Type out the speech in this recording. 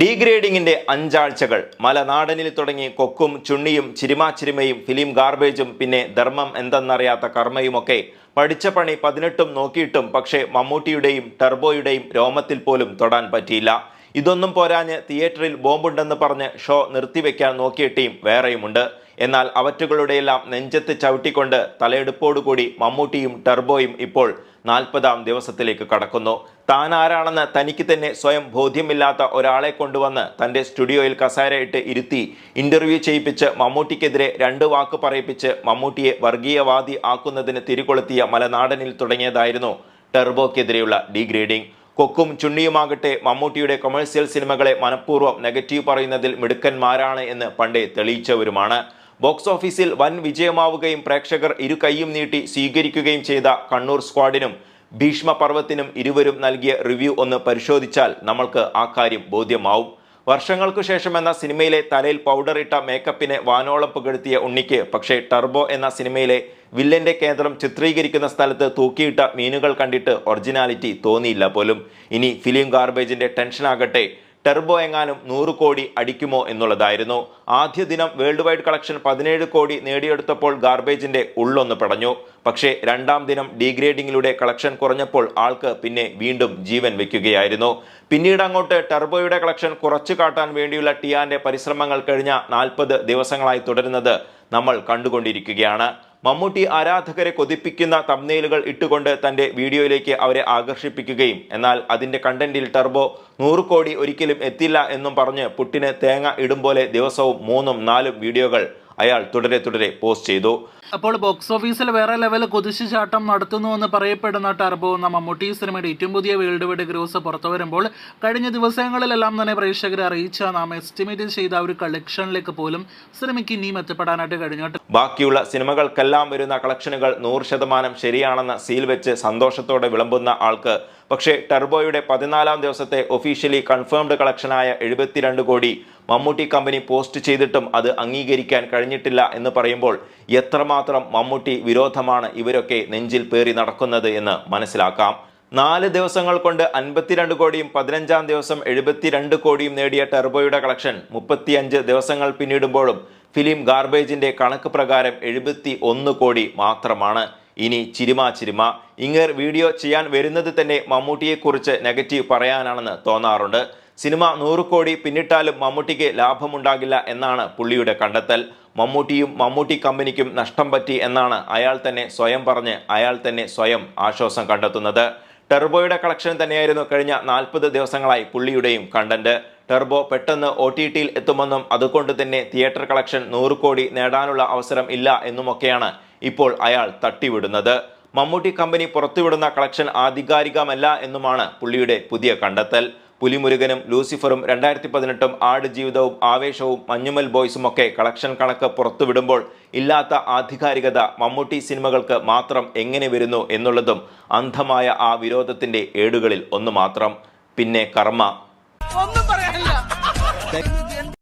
ഡീഗ്രേഡിംഗിന്റെ അഞ്ചാഴ്ചകൾ. മലനാടനിൽ തുടങ്ങി കൊക്കും ചുണ്ണിയും ചിരിമാച്ചിരിമയും ഫിലിം ഗാർബേജും പിന്നെ ധർമ്മം എന്തെന്നറിയാത്ത കർമ്മയുമൊക്കെ പഠിച്ച പണി പതിനെട്ടും നോക്കിയിട്ടും പക്ഷേ മമ്മൂട്ടിയുടെയും ടർബോയുടെയും രോമത്തിൽ പോലും തൊടാൻ പറ്റിയില്ല. ഇതൊന്നും പോരാഞ്ഞ് തിയേറ്ററിൽ ബോംബുണ്ടെന്ന് പറഞ്ഞ് ഷോ നിർത്തിവെക്കാൻ നോക്കിയ ടീം വേറെയുമുണ്ട്. എന്നാൽ അവറ്റുകളുടെയെല്ലാം നെഞ്ചത്ത് ചവിട്ടിക്കൊണ്ട് തലയെടുപ്പോടുകൂടി മമ്മൂട്ടിയും ടർബോയും ഇപ്പോൾ നാൽപ്പതാം ദിവസത്തിലേക്ക് കടക്കുന്നു. താൻ ആരാണെന്ന് തനിക്ക് തന്നെ സ്വയം ബോധ്യമില്ലാത്ത ഒരാളെ കൊണ്ടുവന്ന് തന്റെ സ്റ്റുഡിയോയിൽ കസാരയിട്ട് ഇരുത്തി ഇന്റർവ്യൂ ചെയ്യിപ്പിച്ച് മമ്മൂട്ടിക്കെതിരെ രണ്ട് വാക്ക് പറയിപ്പിച്ച് മമ്മൂട്ടിയെ വർഗീയവാദി ആക്കുന്നതിന് തിരികൊളുത്തിയ മലനാടനിൽ തുടങ്ങിയതായിരുന്നു ടെർബോക്കെതിരെയുള്ള ഡീഗ്രേഡിംഗ്. കൊക്കും ചുണ്ണിയുമാകട്ടെ മമ്മൂട്ടിയുടെ കൊമേഴ്സ്യൽ സിനിമകളെ മനഃപൂർവം നെഗറ്റീവ് പറയുന്നതിൽ മിടുക്കന്മാരാണ് എന്ന് പണ്ടേ തെളിയിച്ചവരുമാണ്. ബോക്സ് ഓഫീസിൽ വൻ വിജയമാവുകയും പ്രേക്ഷകർ ഇരു കൈയും നീട്ടി സ്വീകരിക്കുകയും ചെയ്ത കണ്ണൂർ സ്ക്വാഡിനും ഭീഷ്മപർവത്തിനും ഇരുവരും നൽകിയ റിവ്യൂ ഒന്ന് പരിശോധിച്ചാൽ നമ്മൾക്ക് ആ കാര്യം ബോധ്യമാവും. വർഷങ്ങൾക്കു ശേഷം എന്ന സിനിമയിലെ തലയിൽ പൗഡർ ഇട്ട മേക്കപ്പിനെ വാനോളം പുകഴ്ത്തിയ ഉണ്ണിക്ക് പക്ഷേ ടർബോ എന്ന സിനിമയിലെ വില്ലന്റെ കേന്ദ്രം ചിത്രീകരിക്കുന്ന സ്ഥലത്ത് തൂക്കിയിട്ട മീനുകൾ കണ്ടിട്ട് ഒറിജിനാലിറ്റി തോന്നിയില്ല പോലും. ഇനി ഫിലിം ഗാർബേജിന്റെ ടെൻഷനാകട്ടെ ടെർബോ എങ്ങാനും നൂറ് കോടി അടിക്കുമോ എന്നുള്ളതായിരുന്നു. ആദ്യ ദിനം വേൾഡ് വൈഡ് കളക്ഷൻ പതിനേഴ് കോടി നേടിയെടുത്തപ്പോൾ ഗാർബേജിന്റെ ഉള്ളൊന്ന് പടഞ്ഞു. പക്ഷേ രണ്ടാം ദിനം ഡീഗ്രേഡിങ്ങിലൂടെ കളക്ഷൻ കുറഞ്ഞപ്പോൾ ആൾക്ക് പിന്നെ വീണ്ടും ജീവൻ വെക്കുകയായിരുന്നു. പിന്നീട് അങ്ങോട്ട് ടെർബോയുടെ കളക്ഷൻ കുറച്ചു കാട്ടാൻ വേണ്ടിയുള്ള ടിയാന്റെ പരിശ്രമങ്ങൾ കഴിഞ്ഞ നാൽപ്പത് ദിവസങ്ങളായി തുടരുന്നത് നമ്മൾ കണ്ടുകൊണ്ടിരിക്കുകയാണ്. മമ്മൂട്ടി ആരാധകരെ കൊതിപ്പിക്കുന്ന തമ്നെയിലുകൾ ഇട്ടുകൊണ്ട് തന്റെ വീഡിയോയിലേക്ക് അവരെ ആകർഷിപ്പിക്കുകയും എന്നാൽ അതിന്റെ കണ്ടന്റിൽ ടർബോ നൂറ് കോടി ഒരിക്കലും എത്തില്ല എന്നും പറഞ്ഞ് പുട്ടിന് തേങ്ങ ഇടും പോലെ ദിവസവും മൂന്നും നാലും വീഡിയോകൾ അയാൾ തുടരെ തുടരെ പോസ്റ്റ് ചെയ്തു. അപ്പോൾ ബോക്സ് ഓഫീസിൽ വേറെ ലെവൽ കുതിച്ചുചാട്ടം നടത്തുന്നുവെന്ന് പറയപ്പെടുന്ന ടർബോ എന്ന മമ്മൂട്ടി സിനിമയുടെ ഏറ്റവും പുതിയ വേൾഡ് വൈഡ് ഗ്രോസ് പുറത്തു വരുമ്പോൾ കഴിഞ്ഞ ദിവസങ്ങളിലെല്ലാം തന്നെ പ്രേക്ഷകരെ അറിയിച്ച നാം എസ്റ്റിമേറ്റ് ചെയ്ത ഒരു കളക്ഷനിലേക്ക് പോലും സിനിമയ്ക്ക് ഇനിയും എത്തിപ്പെടാനായിട്ട് കഴിഞ്ഞിട്ട് ബാക്കിയുള്ള സിനിമകൾക്കെല്ലാം വരുന്ന കളക്ഷനുകൾ നൂറ് ശതമാനം ശരിയാണെന്ന സീൽ വെച്ച് സന്തോഷത്തോടെ വിളമ്പുന്ന ആൾക്ക് പക്ഷേ ടർബോയുടെ പതിനാലാം ദിവസത്തെ ഒഫീഷ്യലി കൺഫേംഡ് കളക്ഷനായ എഴുപത്തിരണ്ട് കോടി മമ്മൂട്ടി കമ്പനി പോസ്റ്റ് ചെയ്തിട്ടും അത് അംഗീകരിക്കാൻ കഴിഞ്ഞിട്ടില്ല എന്ന് പറയുമ്പോൾ എത്രമാത്രം മമ്മൂട്ടി വിരോധമാണ് ഇവരൊക്കെ നെഞ്ചിൽ പേറി നടക്കുന്നത് എന്ന് മനസ്സിലാക്കാം. നാല് ദിവസങ്ങൾ കൊണ്ട് അൻപത്തിരണ്ട് കോടിയും പതിനഞ്ചാം ദിവസം എഴുപത്തിരണ്ട് കോടിയും നേടിയ ടെർബോയുടെ കളക്ഷൻ മുപ്പത്തിയഞ്ച് ദിവസങ്ങൾ പിന്നിടുമ്പോഴും ഫിലിം ഗാർബേജിന്റെ കണക്ക് പ്രകാരം എഴുപത്തി ഒന്ന് കോടി മാത്രമാണ്. ഇനി ചിരിമ ചിരിമ. ഇങ്ങർ വീഡിയോ ചെയ്യാൻ വരുന്നത് തന്നെ മമ്മൂട്ടിയെക്കുറിച്ച് നെഗറ്റീവ് പറയാനാണെന്ന് തോന്നാറുണ്ട്. സിനിമ നൂറ് കോടി പിന്നിട്ടാലും മമ്മൂട്ടിക്ക് ലാഭമുണ്ടാകില്ല എന്നാണ് പുള്ളിയുടെ കണ്ടെത്തൽ. മമ്മൂട്ടിയും മമ്മൂട്ടി കമ്പനിക്കും നഷ്ടം പറ്റി എന്നാണ് അയാൾ തന്നെ സ്വയം പറഞ്ഞ് അയാൾ തന്നെ സ്വയം ആശ്വാസം കണ്ടെത്തുന്നത്. ടെർബോയുടെ കളക്ഷൻ തന്നെയായിരുന്നു കഴിഞ്ഞ നാൽപ്പത് ദിവസങ്ങളായി പുള്ളിയുടെയും കണ്ടന്റ്. ടെർബോ പെട്ടെന്ന് ഒ ടി ടിയിൽ എത്തുമെന്നും അതുകൊണ്ട് തന്നെ തിയേറ്റർ കളക്ഷൻ നൂറ് കോടി നേടാനുള്ള അവസരം ഇല്ല എന്നുമൊക്കെയാണ് ഇപ്പോൾ അയാൾ തട്ടിവിടുന്നത്. മമ്മൂട്ടി കമ്പനി പുറത്തുവിടുന്ന കളക്ഷൻ ആധികാരികമല്ല എന്നുമാണ് പുള്ളിയുടെ പുതിയ കണ്ടെത്തൽ. പുലിമുരുകനും ലൂസിഫറും രണ്ടായിരത്തി പതിനെട്ടും ആട് ജീവിതവും ആവേശവും മഞ്ഞുമൽ ബോയ്സും ഒക്കെ കളക്ഷൻ കണക്ക് പുറത്തുവിടുമ്പോൾ ഇല്ലാത്ത ആധികാരികത മമ്മൂട്ടി സിനിമകൾക്ക് മാത്രം എങ്ങനെ വരുന്നു എന്നുള്ളതും അന്ധമായ ആ വിരോധത്തിന്റെ ഏടുകളിൽ ഒന്ന് മാത്രം. പിന്നെ കർമ്മ. ഒന്നും പറയാനില്ല